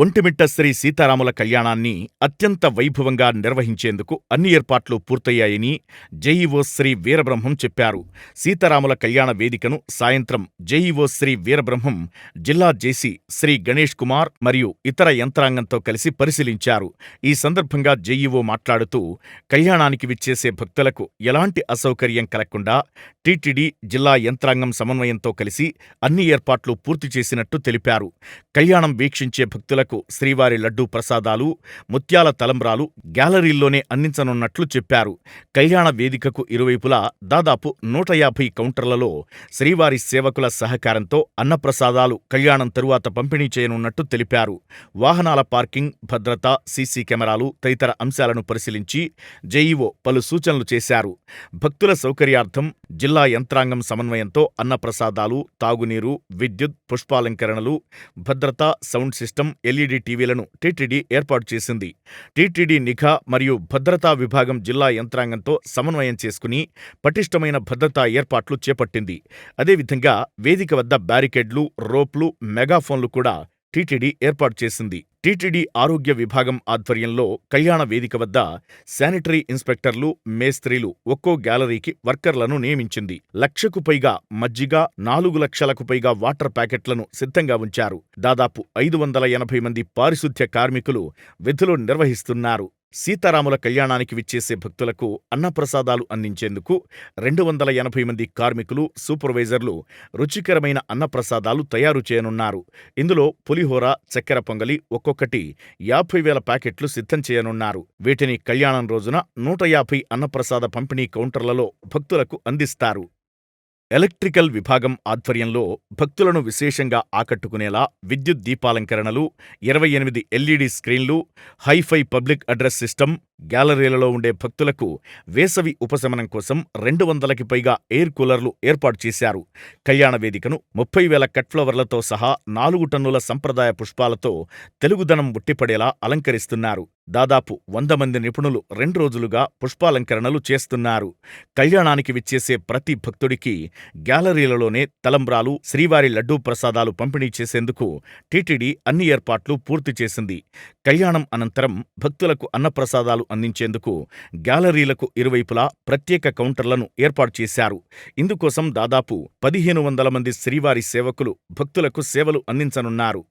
ఒంటిమిట్ట శ్రీ సీతారాముల కళ్యాణాన్ని అత్యంత వైభవంగా నిర్వహించేందుకు అన్ని ఏర్పాట్లు పూర్తయ్యాయని జేఈఓ శ్రీ వీరబ్రహ్మం చెప్పారు. సీతారాముల కళ్యాణ వేదికను సాయంత్రం జేఈఓ శ్రీ వీరబ్రహ్మం, జిల్లా జేసీ శ్రీ గణేష్ కుమార్ మరియు ఇతర యంత్రాంగంతో కలిసి పరిశీలించారు. ఈ సందర్భంగా జేఈఓ మాట్లాడుతూ కళ్యాణానికి విచ్చేసే భక్తులకు ఎలాంటి అసౌకర్యం కలగకుండా టీటీడీ, జిల్లా యంత్రాంగం సమన్వయంతో కలిసి అన్ని ఏర్పాట్లు పూర్తి చేసినట్టు తెలిపారు. కళ్యాణం వీక్షించే భక్తులకు శ్రీవారి లడ్డూ ప్రసాదాలు, ముత్యాల తలంబ్రాలు గ్యాలరీల్లోనే అందించనున్నట్లు చెప్పారు. కళ్యాణ వేదికకు ఇరువైపులా దాదాపు నూట యాభై కౌంటర్లలో శ్రీవారి సేవకుల సహకారంతో అన్నప్రసాదాలు కళ్యాణం తరువాత పంపిణీ చేయనున్నట్టు తెలిపారు. వాహనాల పార్కింగ్, భద్రత, సీసీ కెమెరాలు తదితర అంశాలను పరిశీలించి జేఈఓ పలు సూచనలు చేశారు. భక్తుల సౌకర్యార్థం జిల్లా యంత్రాంగం సమన్వయంతో అన్నప్రసాదాలు, తాగునీరు, విద్యుత్, పుష్పాలంకరణలు, భద్రత, sound system, L E D టీవీలను TTD ఏర్పాటు చేసింది. టీటీడీ నిఘా మరియు భద్రతా విభాగం జిల్లా యంత్రాంగంతో సమన్వయం చేసుకుని పటిష్టమైన భద్రతా ఏర్పాట్లు చేపట్టింది. అదేవిధంగా వేదిక వద్ద బ్యారికేడ్లు, రోప్లు, మెగాఫోన్లు కూడా టీటీడీ ఏర్పాటు చేసింది. టీటీడీ ఆరోగ్య విభాగం ఆధ్వర్యంలో కళ్యాణ వేదిక వద్ద శానిటరీ ఇన్స్పెక్టర్లు, మేస్త్రీలు ఒక్కో గ్యాలరీకి వర్కర్లను నియమించింది. లక్షకు పైగా మజ్జిగ, నాలుగు లక్షలకు పైగా వాటర్ ప్యాకెట్లను సిద్ధంగా ఉంచారు. దాదాపు ఐదు వందల ఎనభై మంది పారిశుధ్య కార్మికులు విధులు నిర్వహిస్తున్నారు. సీతారాముల కళ్యాణానికి విచ్చేసే భక్తులకు అన్నప్రసాదాలు అందించేందుకు రెండు వందల ఎనభై మంది కార్మికులు, సూపర్వైజర్లు రుచికరమైన అన్నప్రసాదాలు తయారు చేయనున్నారు. ఇందులో పులిహోర, చక్కెర పొంగలి ఒక్కొక్కటి యాభై వేల ప్యాకెట్లు సిద్ధం చేయనున్నారు. వీటిని కళ్యాణం రోజున నూట యాభై అన్నప్రసాద పంపిణీ కౌంటర్లలో భక్తులకు అందిస్తారు. ఎలక్ట్రికల్ విభాగం ఆధ్వర్యంలో భక్తులను విశేషంగా ఆకట్టుకునేలా విద్యుత్ దీపాలంకరణలు, ఇరవై ఎనిమిది ఎల్ఈడీ స్క్రీన్లు, hi fi public address system, గ్యాలరీలలో ఉండే భక్తులకు వేసవి ఉపశమనం కోసం రెండు వందలకి పైగా ఎయిర్ కూలర్లు ఏర్పాటు చేశారు. కళ్యాణ వేదికను ముప్పై వేల కట్ఫ్లవర్లతో సహా నాలుగు టన్నుల సంప్రదాయ పుష్పాలతో తెలుగుదనం ఉట్టిపడేలా అలంకరిస్తున్నారు. దాదాపు వంద మంది నిపుణులు రెండు రోజులుగా పుష్పాలంకరణలు చేస్తున్నారు. కళ్యాణానికి విచ్చేసే ప్రతి భక్తుడికి గ్యాలరీలలోనే తలంబ్రాలు, శ్రీవారి లడ్డూ ప్రసాదాలు పంపిణీ చేసేందుకు టీటీడీ అన్ని ఏర్పాట్లు పూర్తి చేసింది. కళ్యాణం అనంతరం భక్తులకు అన్నప్రసాదాలు అందించేందుకు గ్యాలరీలకు ఇరువైపులా ప్రత్యేక కౌంటర్లను ఏర్పాటు చేశారు. ఇందుకోసం దాదాపు పదిహేను వందల మంది శ్రీవారి సేవకులు భక్తులకు సేవలు అందించనున్నారు.